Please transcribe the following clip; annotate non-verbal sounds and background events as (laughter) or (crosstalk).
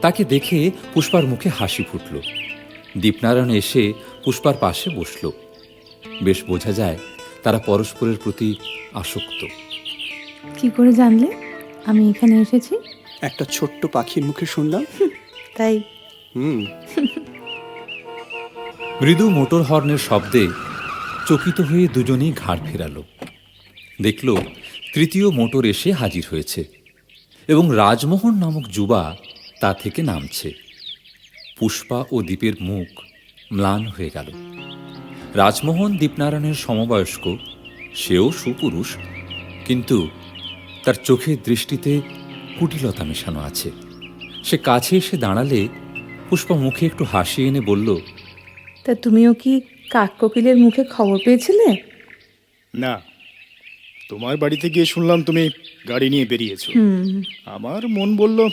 তাকে দেখে পুষ্পার মুখে হাসি ফুটল। দীপনারায়ণ এসে পুষ্পার পাশে বসল। বেশ বোঝা যায় তারা পরস্পরের প্রতি আসক্ত। কি করে জানলে? আমি এখানে এসেছি। একটা ছোট্ট পাখির মুখে শুনলাম। (laughs) তাই? হুম। (laughs) মৃদু মোটর হর্নের শব্দে চকিত হয়ে দুজনেই ঘাড় ফেরালো। দেখল তৃতীয় মোটর এসে হাজির হয়েছে এবং রাজমোহন নামক যুবা তা থেকে নামছে। পুষ্পা ও দ্বীপের মুখ ম্লান হয়ে গেল। রাজমোহন দীপনারায়ণের সমবয়স্ক সেও সুপুরুষ কিন্তু তার চোখের দৃষ্টিতে কুটিলতা মেশানো আছে। সে কাছে এসে দাঁড়ালে পুষ্পা মুখে একটু হাসি এনে বলল তা তুমিও কি কাক কোকিলের মুখে খবর পেয়েছিলে? না। তোমার বাড়িতে গিয়ে শুনলাম তুমি গাড়ি নিয়ে বেরিয়েছো। আমার মন বলল